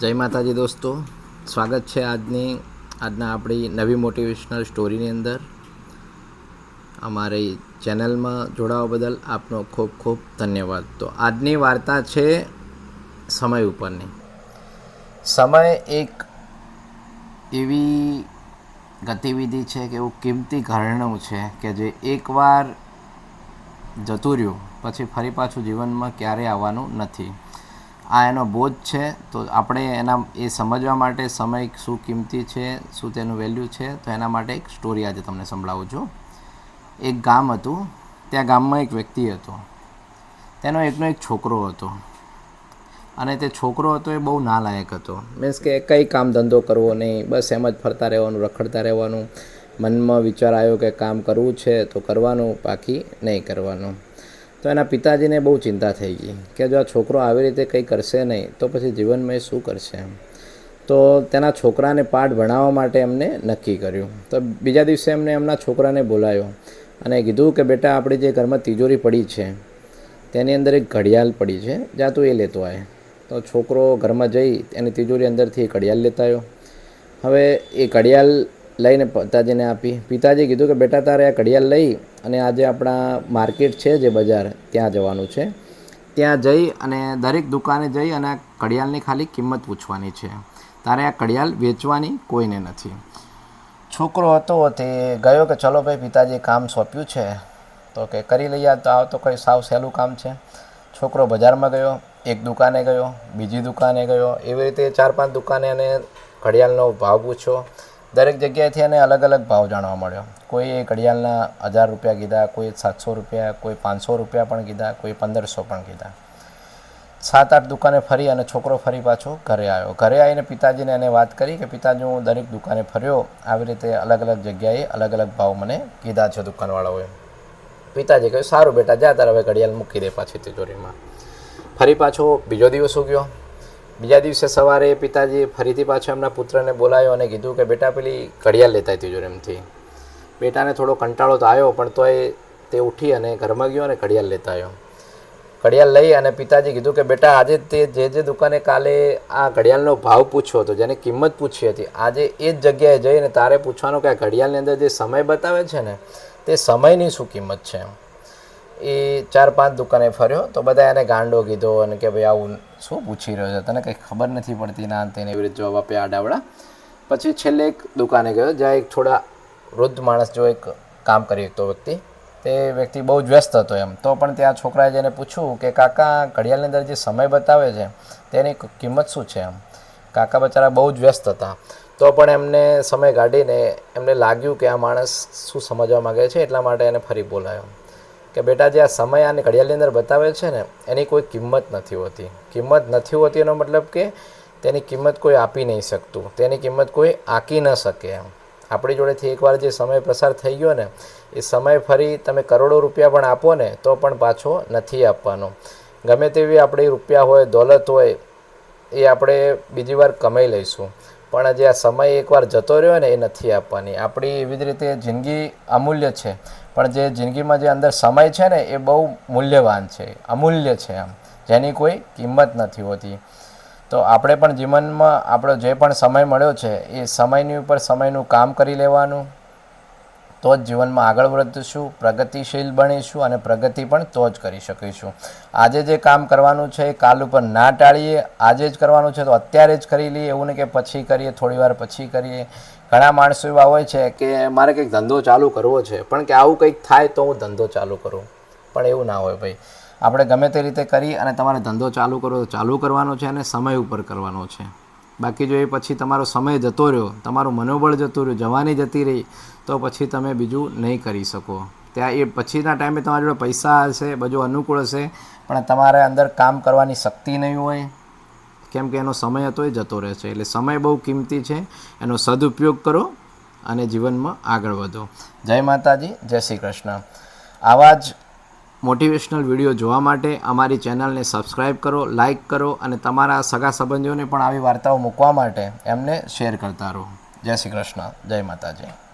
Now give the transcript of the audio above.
જય માતાજી દોસ્તો. સ્વાગત છે આજની, આજના આપણી નવી મોટિવેશનલ સ્ટોરીની અંદર. અમારી ચેનલમાં જોડાવા બદલ આપનો ખૂબ ખૂબ ધન્યવાદ. તો આજની વાર્તા છે સમય ઉપરની. સમય એક એવી ગતિવિધિ છે કે એવું કિંમતી ઘરણું છે કે જે એકવાર જતું રહ્યું, પછી ફરી પાછું જીવનમાં ક્યારેય આવવાનું નથી. આ એનો બોધ છે, તો આપણે એના, એ સમજવા માટે સમય શું કિંમતી છે, શું તેનું વેલ્યુ છે, તો એના માટે એક સ્ટોરી આજે તમને સંભળાવું છું. એક ગામ હતું, ત્યાં ગામમાં એક વ્યક્તિ હતો. તેનો એકનો એક છોકરો હતો. અને તે છોકરો હતો એ બહુ નાલાયક હતો. મીન્સ કે કંઈ કામ ધંધો કરવો નહીં, બસ એમ જ ફરતા રહેવાનું, રખડતા રહેવાનું. મનમાં વિચાર આવ્યો કે કામ કરવું છે તો કરવાનું, બાકી નહીં કરવાનું. તો એના પિતાજીને બહુ ચિંતા થઈ ગઈ કે જો આ છોકરો આવી રીતે કંઈ કરશે નહીં, તો પછી જીવનમાં એ શું કરશે એમ. તો તેના છોકરાને પાઠ ભણાવવા માટે એમને નક્કી કર્યું. તો બીજા દિવસે એમને એમના છોકરાને બોલાવ્યો અને કીધું કે બેટા, આપણી જે ઘરમાં તિજોરી પડી છે, તેની અંદર એક ઘડિયાળ પડી છે, જા તું એ લેતો આવે તો છોકરો ઘરમાં જઈ, એની તિજોરી અંદરથી એ ઘડિયાળ લેતા આવ્યો. હવે એ ઘડિયાળ લઈને પિતાજીને આપી. પિતાજી કીધું કે, બેટા, તારે આ ઘડિયાળ લઈ અને આજે આપણા માર્કેટ છે જે બજાર, ત્યાં જવાનું છે. ત્યાં જઈ અને દરેક દુકાને જઈ અને આ ઘડિયાળની ખાલી કિંમત પૂછવાની છે. તારે આ ઘડિયાળ વેચવાની કોઈને નથી. છોકરો હતો તે ગયો કે, ચલો ભાઈ પિતાજી કામ સોંપ્યું છે, તો કે કરી લઈએ તો આવ તો કંઈ સાવ સહેલું કામ છે. છોકરો બજારમાં ગયો, એક દુકાને ગયો, બીજી દુકાને ગયો. એવી રીતે ચાર પાંચ દુકાને અને ઘડિયાળનો ભાવ પૂછ્યો. દરેક જગ્યાએથી એને અલગ અલગ ભાવ જાણવા મળ્યો. કોઈ ઘડિયાળના હજાર રૂપિયા કીધા, કોઈ સાતસો રૂપિયા, કોઈ પાંચસો રૂપિયા પણ કીધા, કોઈ પંદરસો પણ કીધા. સાત આઠ દુકાને ફરી અને છોકરો ફરી પાછો ઘરે આવ્યો. ઘરે આવીને પિતાજીને એને વાત કરી કે, પિતાજી, હું દરેક દુકાને ફર્યો. આવી રીતે અલગ અલગ જગ્યાએ અલગ અલગ ભાવ મને કીધા છે દુકાનવાળાઓએ. પિતાજી કહ્યું, સારું બેટા, જા તારે હવે ઘડિયાળ મૂકી દે પાછી તિજોરીમાં ફરી પાછો બીજો દિવસ ઉગ્યો. બીજા દિવસે સવારે પિતાજી ફરીથી પાછો એમના પુત્રને બોલાયો અને કીધું કે, બેટા, પેલી ઘડિયાળ લેતા તિજોરીમાંથી બેટાને થોડો કંટાળો તો આવ્યો, પણ તોય તે ઉઠી અને ઘરમાં ગયો અને ઘડિયાળ લેતા આવ્યો. ઘડિયાળ લઈ અને પિતાજી કીધું કે, બેટા, આજે તે જે જે દુકાને કાલે આ ઘડિયાળનો ભાવ પૂછ્યો હતો, જેની કિંમત પૂછી હતી, આજે એ જ જગ્યાએ જઈને તારે પૂછવાનું કે આ ઘડિયાળની અંદર જે સમય બતાવે છે ને, તે સમયની શું કિંમત છે? એ ચાર પાંચ દુકાને ફર્યો, તો બધા એને ગાંડો કીધો અને કે ભાઈ આવું શું પૂછી રહ્યો છે? તને કંઈ ખબર નથી પડતી ના, તેને એવી રીતે જવાબ આપ્યા આડાવડા. પછી છેલ્લે એક દુકાને ગયો, જ્યાં એક થોડા વૃદ્ધ માણસ જો એક કામ કરી શકતો વ્યક્તિ, તે વ્યક્તિ બહુ જ વ્યસ્ત હતો એમ. તો પણ ત્યાં છોકરાએ જઈને પૂછ્યું કે, કાકા, ઘડિયાળની અંદર જે સમય બતાવે છે, તેની કિંમત શું છે? એમ. કાકા બચારા બહુ જ વ્યસ્ત હતા. તો પણ એમને સમય કાઢીને એમને લાગ્યું કે આ માણસ શું સમજવા માગે છે, એટલા માટે એને ફરી બોલાયો. કે બેટા જે આ સમય આને ઘડિયાળની અંદર બતાવે છે ને, એની કોઈ કિંમત નથી હોતી. કિંમત નથી હોતી એનો મતલબ કે તેની કિંમત કોઈ આપી નહીં શકતું. તેની કિંમત કોઈ આંકી ન શકે એમ. આપણી જોડેથી એકવાર જે સમય પસાર થઈ ગયો ને, એ સમય ફરી તમે કરોડો રૂપિયા પણ આપો ને, તો પણ પાછો નથી આપવાનો. ગમે તેવી આપણી રૂપિયા હોય, દોલત હોય, એ આપણે બીજી વાર કમાઈ લઈશું. પણ જે આ સમય એકવાર જતો રહ્યો ને, એ નથી આપવાની. આપણી એવી જ રીતે જિંદગી અમૂલ્ય છે. પણ જે જિંદગીમાં જે અંદર સમય છે ને, એ બહુ મૂલ્યવાન છે, અમૂલ્ય છે એમ. જેની કોઈ કિંમત નથી હોતી. તો આપણે પણ જીવનમાં આપણો જે પણ સમય મળ્યો છે, એ સમયની ઉપર સમયનું કામ કરી લેવાનું. તો જ જીવનમાં આગળ વધીશું, પ્રગતિશીલ બનીશું અને પ્રગતિ પણ તો જ કરી શકીશું. આજે જે કામ કરવાનું છે, એ કાલ ઉપર ના ટાળીએ. આજે જ કરવાનું છે તો અત્યારે જ કરી લઈએ. એવું નહીં કે પછી કરીએ, થોડી વાર પછી કરીએ. ઘણા માણસો એવા હોય છે કે મારે કંઈક ધંધો ચાલુ કરવો છે, પણ કે આવું કંઈક થાય તો હું ધંધો ચાલુ કરું. પણ એવું ના હોય ભાઈ. આપણે ગમે તે રીતે કરી અને તમારે ધંધો ચાલુ કરો તો ચાલુ કરવાનો છે અને સમય ઉપર કરવાનો છે. બાકી જો એ પછી તમારો સમય જતો રહ્યો, તમારું મનોબળ જતું રહ્યું, જવાની જતી રહી, તો પછી તમે બીજું નહીં કરી શકો. ત્યાં એ પછીના ટાઈમે તમારી જોડે પૈસા હશે, બધું અનુકૂળ હશે, પણ તમારે અંદર કામ કરવાની શક્તિ નહીં હોય. કેમ કે એનો સમય હતો એ જતો રહે છે. એટલે સમય બહુ કિંમતી છે. એનો સદુપયોગ કરો અને જીવનમાં આગળ વધો. જય માતાજી, જય શ્રી કૃષ્ણ. આવા જ મોટિવેશનલ વીડિયો જોવા માટે અમારી ચેનલને સબસ્ક્રાઈબ કરો લાઇક કરો અને તમારા સગા સંબંધીઓને પણ આવી વાર્તાઓ મૂકવા માટે એમને શેર કરતા રહો. જય શ્રી કૃષ્ણ. જય માતાજી.